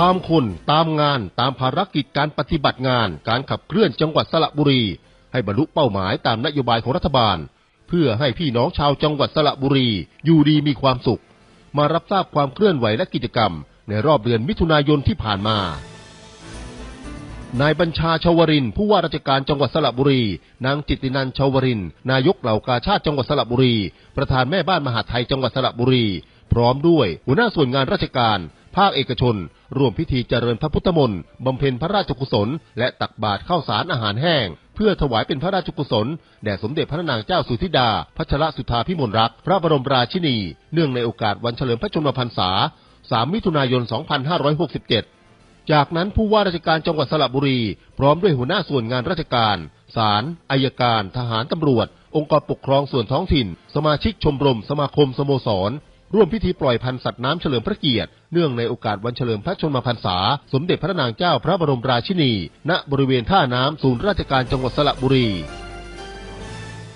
ตามคน ตามงาน ตามภารกิจการปฏิบัติงาน การขับเคลื่อนจังหวัดสระบุรี ให้บรรลุเป้าหมายตามนโยบายของรัฐบาล เพื่อให้พี่น้องชาวจังหวัดสระบุรี อยู่ดีมีความสุข มารับทราบความเคลื่อนไหวและกิจกรรม ในรอบเดือนมิถุนายนที่ผ่านมานายบัญชาชาวรินผู้ว่าราชการจังหวัดสระบุรี นางจิตตินันชาวริน นายกเหล่ากาชาติจังหวัดสระบุรี ประธานแม่บ้านมหาไทยจังหวัดสระบุรี พร้อมด้วยหัวหน้าส่วนงานราชการ ภาคเอกชน ร่วมพิธีเจริญพระพุทธมนต์บำเพ็ญพระราชกุศล และตักบาตรข้าวสารอาหารแห้ง เพื่อถวายเป็นพระราชกุศล แด่สมเด็จพระนางเจ้าสุธิดา พัชรสุธาพิมลรัก พระบรมราชินี เนื่องในโอกาสวันเฉลิมพระชนมพรรษา 3 มิถุนายน 2567 จากนั้นผู้ว่าราชการจังหวัดสระบุรี พร้อมด้วยหัวหน้าส่วนงานราชการศาลอายการ ทหารตำรวจ องค์กรปกครองส่วนท้องถิ่น สมาชิกชมรม สมาคมสโมสร ร่วมพิธีปล่อยพันธุ์สัตว์น้ำเฉลิมพระเกียรติ เนื่องในโอกาสวันเฉลิมพระชนมพรรษา สมเด็จพระนางเจ้าพระบรมราชินี ณ บริเวณท่าน้ำศูนย์ราชการจังหวัดสระบุรี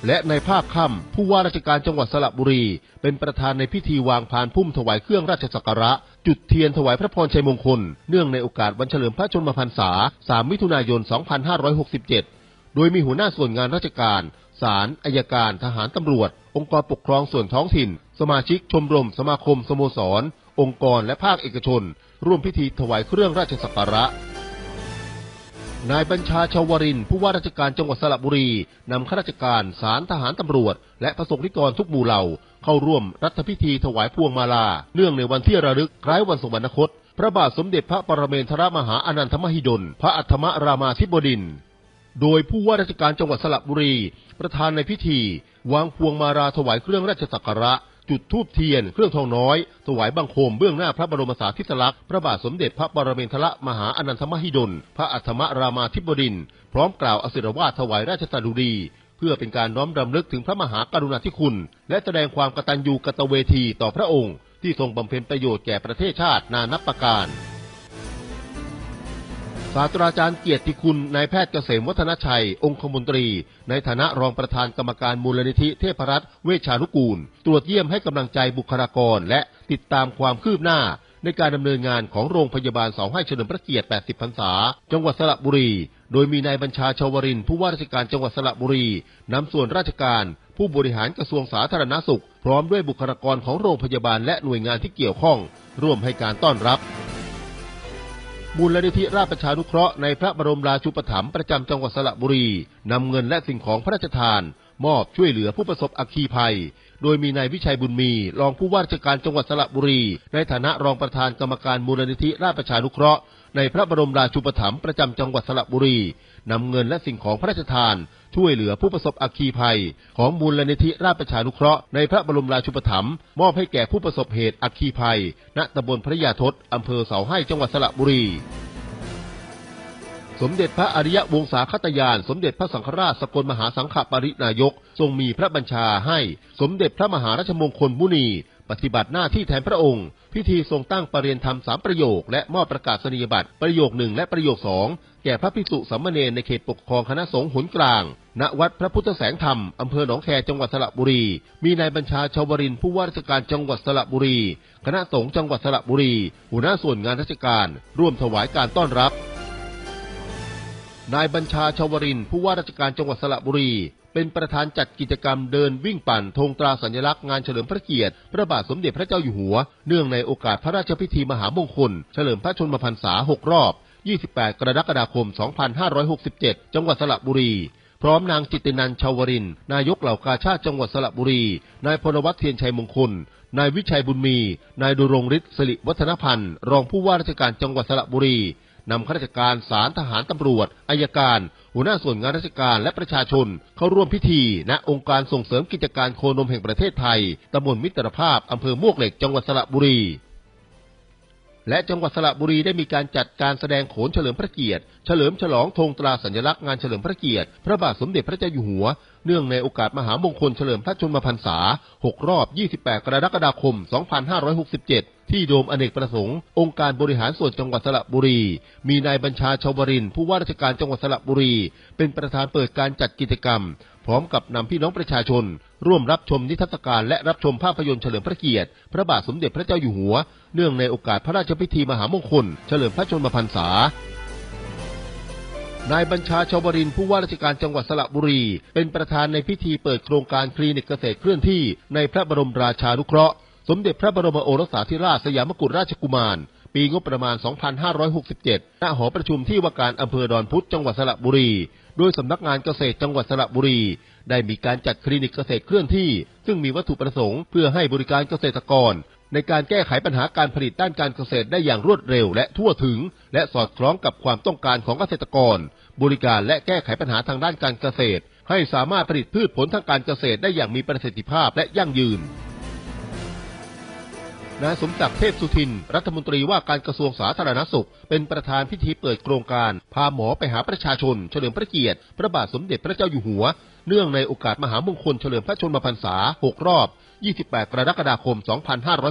และในภาคค่ำผู้ว่าราชการจังหวัดสระบุรี เป็นประธานในพิธีวางพานพุ่มถวายเครื่องราชสักการะ จุดเทียนถวายพระพรชัยมงคล เนื่องในโอกาสวันเฉลิมพระชนมพรรษา 3 มิถุนายน 2567 โดยมีหัวหน้าส่วนงานราชการ ศาลอายการ ทหารตำรวจ องค์กรปกครองส่วนท้องถิ่น สมาชิกชมรม สมาคม สโมสร องค์กรและภาคเอกชน ร่วมพิธีถวายเครื่องราชสักการะนายบัญชาชาวรินผู้ว่าราชการจังหวัดสระบุรี นำข้าราชการสารทหารตำรวจ และประสงค์นิกรทุกหมู่เหล่า เข้าร่วมรัฐพิธีถวายพวงมาลา เนื่องในวันที่ระลึกคล้ายวันสวรรคต พระบาทสมเด็จพระปรเมนทรมหาอนันทมหิดล พระอัฏฐมรามาธิบดินทร โดยผู้ว่าราชการจังหวัดสระบุรี ประธานในพิธี วางพวงมาราถวายเครื่องราชสักการะ จุดทูบเทียน เครื่องทองน้อย ถวายบังคมเบื้องหน้าพระบรมสารีริกลักษณ์พระบาทสมเด็จพระปรเมนทรมหาอนันทมหิดล พระอัฏฐมรามาธิบดิน พร้อมกล่าวอศิรวาทถวายราชสดุดีเพื่อเป็นการน้อมรำลึกถึงพระมหากรุณาธิคุณ และแสดงความกตัญญูกตเวทีต่อพระองค์ ที่ทรงบำเพ็ญประโยชน์แก่ประเทศชาตินานับประการ ศาสตราจารย์เกียรติคุณนายแพทย์เกษมวัฒนชัย องคมนตรี ในฐานะรองประธานกรรมการมูลนิธิเทพรัตน์เวชานุกูล ตรวจเยี่ยมให้กำลังใจบุคลากร และติดตามความคืบหน้า ในการดำเนินงานของโรงพยาบาลเสาให้เฉลิมพระเกียรติ 80 พรรษา จังหวัดสระบุรี โดยมีนายบัญชาชาวรินผู้ว่าราชการจังหวัดสระบุรีนำส่วนราชการ ผู้บริหารกระทรวงสาธารณสุข พร้อมด้วยบุคลากรของโรงพยาบาลและหน่วยงานที่เกี่ยวข้อง ร่วมให้การต้อนรับ มูลนิธิราชประชานุเคราะห์ในพระบรมราชูปถัมภ์ประจำจังหวัดสระบุรีนำเงินและสิ่งของพระราชทาน มอบช่วยเหลือผู้ประสบอัคคีภัย โดยมีนายวิชัยบุญมี รองผู้ว่าราชการจังหวัดสระบุรี ในฐานะรองประธานกรรมการมูลนิธิราชประชานุเคราะห์ในพระบรมราชูปถัมภ์ประจำจังหวัดสระบุรีนำเงินและสิ่งของพระราชทาน ช่วยเหลือผู้ประสบอัคคีภัย ของมูลนิธิราชประชานุเคราะห์ในพระบรมราชูปถัมภ์มอบให้แก่ผู้ประสบเหตุอัคคีภัย ณตำบลพระยาทศอำเภอเสาให้จังหวัดสระบุรี สมเด็จพระอริยวงศาคตยาน สมเด็จพระสังฆราชสกลมหาสังฆปรินายก ทรงมีพระบัญชาให้สมเด็จพระมหาราชมงคลมุนี ปฏิบัติหน้าที่แทนพระองค์ พิธีทรงตั้งประเรียนธรรมสามประโยค และมอบประกาศนียบัตรประโยคหนึ่งและประโยคสองแก่พระภิกษุสามเณรในเขตปกครองคณะสงฆ์หนกลาง ณ วัดพระพุทธแสงธรรม อำเภอหนองแคจังหวัดสระบุรี มีนายบัญชาชาวรินผู้ว่าราชการจังหวัดสระบุรี คณะสงฆ์จังหวัดสระบุรี หัวหน้าส่วนงานราชการ ร่วมถวายการต้อนรับ นายบัญชาชาวรินทร์ผู้ว่าราชการจังหวัดสระบุรี เป็นประธานจัดกิจกรรมเดินวิ่งปั่นธงตราสัญลักษณ์งานเฉลิมพระเกียรติ พระบาทสมเด็จพระเจ้าอยู่หัว เนื่องในโอกาสพระราชพิธีมหามงคล เฉลิมพระชนมพรรษา 6 รอบ 28 กรกฎาคม 2567 จังหวัดสระบุรี พร้อมนางจิตตินันชาวริน นายกเหล่ากาชาติจังหวัดสระบุรี นายพลวัฒน์เทียนชัยมงคล นายวิชัยบุญมี นายดุรงฤทธิ์สิริวัฒนพันธ์ รองผู้ว่าราชการจังหวัดสระบุรี นำข้าราชการศาลทหารตำรวจอายการ หัวหน้าส่วนงานราชการและประชาชน เข้าร่วมพิธี ณองค์การส่งเสริมกิจการโคนมแห่งประเทศไทยตำบลมิตรภาพอำเภอมวกเหล็กจังหวัดสระบุรีและจังหวัดสระบุรีได้มีการจัดการแสดงโขนเฉลิมพระเกียรติ เฉลิมฉลองธงตราสัญลักษณ์งานเฉลิมพระเกียรติ พระบาทสมเด็จพระเจ้าอยู่หัว เนื่องในโอกาสมหามงคลเฉลิมพระชนมพรรษา 6 รอบ 28 กรกฎาคม 2567 ที่โดมอเนกประสงค์ องค์การบริหารส่วนจังหวัดสระบุรี มีนายบัญชาชาวรินผู้ว่าราชการจังหวัดสระบุรี เป็นประธานเปิดการจัดกิจกรรม พร้อมกับนำพี่น้องประชาชน ร่วมรับชมนิทรรศการและรับชมภาพยนตร์เฉลิมพระเกียรติ พระบาทสมเด็จพระเจ้าอยู่หัว เนื่องในโอกาสพระราชพิธีมหามงคล เฉลิมพระชนมพรรษา นายบัญชาชาวบรินผู้ว่าราชการจังหวัดสระบุรี เป็นประธานในพิธีเปิดโครงการคลินิกเกษตรเคลื่อนที่ในพระบรมราชานุเคราะห์ สมเด็จพระบรมโอรสาธิราชสยามกุฎราชกุมาร ปีงบประมาณ 2567 ณ หอประชุมที่ว่าการอำเภอดอนพุธจังหวัดสระบุรี โดยสำนักงานเกษตรจังหวัดสระบุรี ได้มีการจัดคลินิกเกษตรเคลื่อนที่ ซึ่งมีวัตถุประสงค์เพื่อให้บริการเกษตรกร ในการแก้ไขปัญหาการผลิตด้านการเกษตรได้อย่างรวดเร็วและทั่วถึง และสอดคล้องกับความต้องการของเกษตรกร บริการและแก้ไขปัญหาทางด้านการเกษตร ให้สามารถผลิตพืชผลทางการเกษตรได้อย่างมีประสิทธิภาพและยั่งยืน นายสมศักดิ์เทพสุทิน รัฐมนตรีว่าการกระทรวงสาธารณสุข เป็นประธานพิธีเปิดโครงการ พาหมอไปหาประชาชน เฉลิมพระเกียรติ พระบาทสมเด็จพระเจ้าอยู่หัว เนื่องในโอกาสมหามงคลเฉลิมพระชนมพรรษา 6 รอบ 28 กรกฎาคม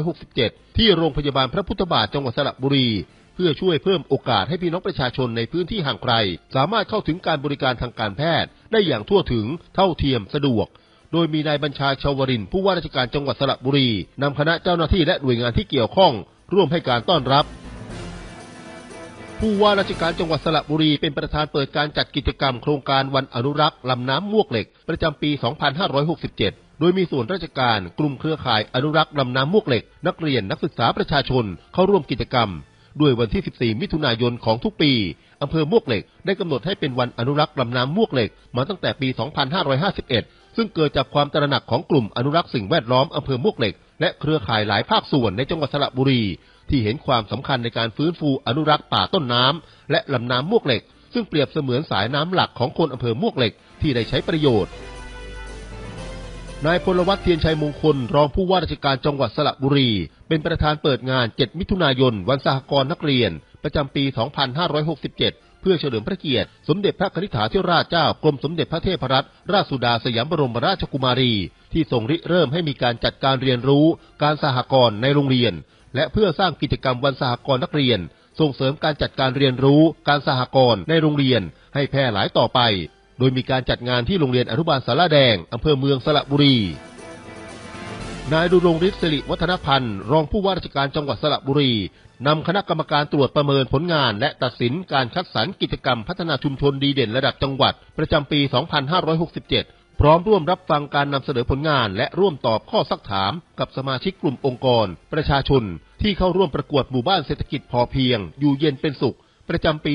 2567 ที่โรงพยาบาลพระพุทธบาทจังหวัดสระบุรี เพื่อช่วยเพิ่มโอกาสให้พี่น้องประชาชนในพื้นที่ห่างไกล สามารถเข้าถึงการบริการทางการแพทย์ ได้อย่างทั่วถึงเท่าเทียมสะดวก โดยมีนายบัญชาชาวรินผู้ว่าราชการจังหวัดสระบุรีนำคณะเจ้าหน้าที่และหน่วยงานที่เกี่ยวข้อง ร่วมให้การต้อนรับ ผู้ว่าราชการจังหวัดสระบุรีเป็นประธานเปิดการจัดกิจกรรมโครงการวันอนุรักษ์ลำน้ำมวกเหล็ก ประจำปี 2567โดยมีส่วนราชการกลุ่มเครือข่ายอนุรักษ์ลำน้ำมวกเหล็ก นักเรียนนักศึกษาประชาชนเข้าร่วมกิจกรรม ด้วยวันที่ 14 มิถุนายนของทุกปีอำเภอมวกเหล็ก ได้กำหนดให้เป็นวันอนุรักษ์ลำน้ำมวกเหล็ก มาตั้งแต่ปี 2551 ซึ่งเกิดจากความตระหนักของกลุ่มอนุรักษ์สิ่งแวดล้อมอำเภอมวกเหล็ก และเครือข่ายหลายภาคส่วนในจังหวัดสระบุรี ที่เห็นความสำคัญในการฟื้นฟูอนุรักษ์ป่าต้นน้ำและลำน้ำมวกเหล็ก ซึ่งเปรียบเสมือนสายน้ำหลักของคนอำเภอมวกเหล็กที่ได้ใช้ประโยชน์นายพลวัฒน์เทียนชัยมงคล รองผู้ว่าราชการจังหวัดสระบุรี เป็นประธานเปิดงาน 7 มิถุนายน วันสหกรณ์นักเรียน ประจำปี 2567 เพื่อเฉลิมพระเกียรติ สมเด็จพระนิธิถาธิราชเจ้ากรมสมเด็จพระเทพรัตนราชสุดาสยามบรมราชกุมารี ที่ทรงริเริ่มให้มีการจัดการเรียนรู้ การสหกรณ์ในโรงเรียน และเพื่อสร้างกิจกรรมวันสหกรณ์นักเรียน ส่งเสริมการจัดการเรียนรู้ การสหกรณ์ในโรงเรียน ให้แพร่หลายต่อไป โดยมีการจัดงานที่โรงเรียนอนุบาลสาราแดงอำเภอเมืองสระบุรีนายดุรงฤทธิ์สิริวัฒนพันธ์ รองผู้ว่าราชการจังหวัดสระบุรี นำคณะกรรมการตรวจประเมินผลงาน และตัดสินการคัดสรรกิจกรรมพัฒนาชุมชนดีเด่นระดับจังหวัด ประจำปี 2567 พร้อมร่วมรับฟังการนำเสนอผลงาน และร่วมตอบข้อซักถาม กับสมาชิกกลุ่มองค์กร ประชาชน ที่เข้าร่วมประกวดหมู่บ้านเศรษฐกิจพอเพียง อยู่เย็นเป็นสุข ประจำปี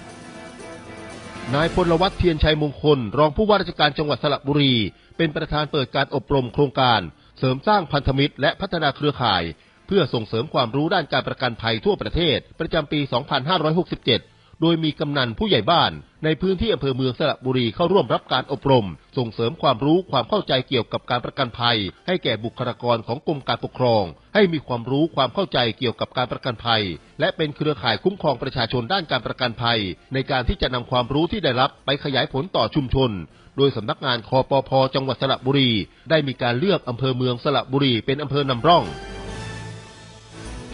2567นายพลวัฒน์เทียนชัยมงคล รองผู้ว่าราชการจังหวัดสระบุรี เป็นประธานเปิดการอบรมโครงการ เสริมสร้างพันธมิตร และพัฒนาเครือข่าย เพื่อส่งเสริมความรู้ด้านการประกันภัยทั่วประเทศ ประจำปี 2567 โดยมีกำนันผู้ใหญ่บ้าน ในพื้นที่อำเภอเมืองสระบุรีเข้าร่วมรับการอบรม ส่งเสริมความรู้ความเข้าใจเกี่ยวกับการประกันภัย ให้แก่บุคลากรของกรมการปกครอง ให้มีความรู้ความเข้าใจเกี่ยวกับการประกันภัย และเป็นเครือข่ายคุ้มครองประชาชนด้านการประกันภัย ในการที่จะนำความรู้ที่ได้รับไปขยายผลต่อชุมชนโดยสำนักงานคอปพจังหวัดสระบุรี ได้มีการเลือกอำเภอเมืองสระบุรีเป็นอำเภอนำร่อง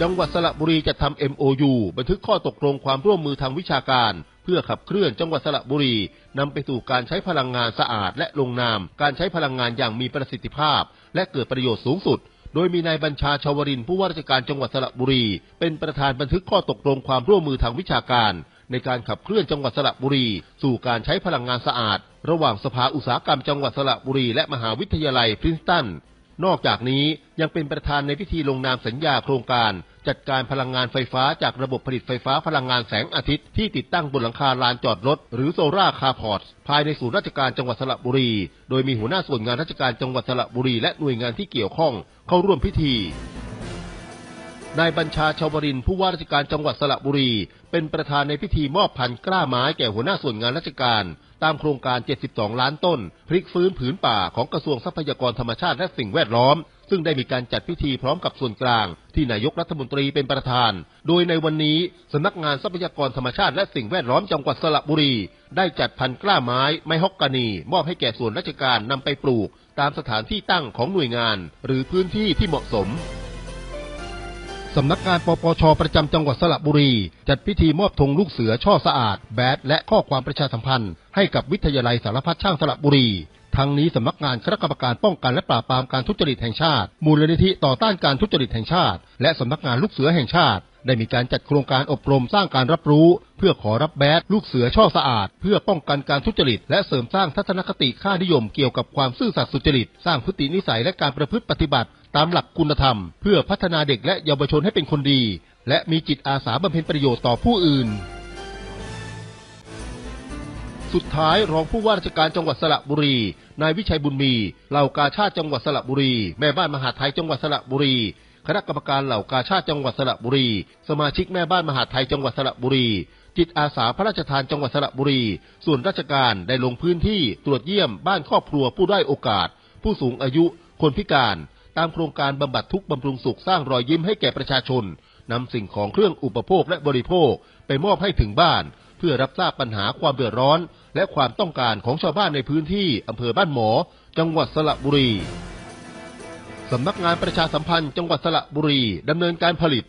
จังหวัดสระบุรีจะทำ MOU บันทึกข้อตกลงความร่วมมือทางวิชาการ เพื่อขับเคลื่อนจังหวัดสระบุรีนำไปสู่การใช้พลังงานสะอาด และลงนาม การใช้พลังงานอย่างมีประสิทธิภาพ และเกิดประโยชน์สูงสุด โดยมีนายบัญชาชาวรินผู้ว่าราชการจังหวัดสระบุรี เป็นประธานบันทึกข้อตกลงความร่วมมือทางวิชาการ ในการขับเคลื่อนจังหวัดสระบุรี สู่การใช้พลังงานสะอาด ระหว่างสภาอุตสาหกรรมจังหวัดสระบุรี และมหาวิทยาลัยพรินสตัน นอกจากนี้ยังเป็นประธานในพิธีลงนามสัญญาโครงการ จัดการพลังงานไฟฟ้าจากระบบผลิตไฟฟ้าพลังงานแสงอาทิตย์ที่ติดตั้งบนหลังคาลานจอดรถ หรือโซล่าคาร์พอร์ตภายในศูนย์ราชการจังหวัดสระบุรี โดยมีหัวหน้าส่วนงานราชการจังหวัดสระบุรีและหน่วยงานที่เกี่ยวข้องเข้าร่วมพิธีนายบัญชาชาวรินผู้ว่าราชการจังหวัดสระบุรี เป็นประธานในพิธีมอบพันกล้าไม้แก่หัวหน้าส่วนงานราชการ ตามโครงการ 72 ล้านต้น พลิกฟื้นผืนป่าของกระทรวงทรัพยากรธรรมชาติและสิ่งแวดล้อม ซึ่งได้มีการจัดพิธีพร้อมกับส่วนกลาง ที่นายกรัฐมนตรีเป็นประธาน โดยในวันนี้สำนักงานทรัพยากรธรรมชาติและสิ่งแวดล้อมจังหวัดสระบุรี ได้จัดพันธุ์กล้าไม้ ไม้ฮอกกานี มอบให้แก่ส่วนราชการนำไปปลูก ตามสถานที่ตั้งของหน่วยงาน หรือพื้นที่ที่เหมาะสม สำนักงานปปชประจำจังหวัดสระบุรี จัดพิธีมอบธงลูกเสือช่อสะอาด แบดและข้อความประชาสัมพันธ์ ให้กับวิทยาลัยสารพัดช่างสระบุรี ทั้งนี้สำนักงานคณะกรรมการป้องกันและปราบปรามการทุจริตแห่งชาติ มูลนิธิต่อต้านการทุจริตแห่งชาติ และสำนักงานลูกเสือแห่งชาติ ได้มีการจัดโครงการอบรมสร้างการรับรู้ เพื่อขอรับแบดลูกเสือช่อสะอาด เพื่อป้องกันการทุจริต และเสริมสร้างทัศนคติค่านิยมเกี่ยวกับความซื่อสัตย์สุจริต สร้างพฤตินิสัยและการประพฤติปฏิบัติ ตามหลักคุณธรรม เพื่อพัฒนาเด็กและเยาวชนให้เป็นคนดี และมีจิตอาสาบำเพ็ญประโยชน์ต่อผู้อื่น สุดท้ายรองผู้ว่าราชการจังหวัดสระบุรี นายวิชัยบุญมีเหล่ากาชาติจังหวัดสระบุรี แม่บ้านมหาไทยจังหวัดสระบุรีคณะกรรมการเหล่ากาชาติจังหวัดสระบุรี สมาชิกแม่บ้านมหาไทยจังหวัดสระบุรี จิตอาสาพระราชทานจังหวัดสระบุรี ส่วนราชการได้ลงพื้นที่ตรวจเยี่ยมบ้านครอบครัวผู้ได้อยโอกาส ผู้สูงอายุ คนพิการ ตามโครงการบำบัดทุกบำรุงสุขสร้างรอยยิ้มให้แก่ประชาชนนำสิ่งของเครื่องอุปโภคและบริโภคไปมอบให้ถึงบ้าน เพื่อรับทราบปัญหาความเดือดร้อน และความต้องการของชาวบ้านในพื้นที่อำเภอบ้านหมอ จังหวัดสระบุรีสำนักงานประชาสัมพันธ์จังหวัดสระบุรีดำเนินการผลิต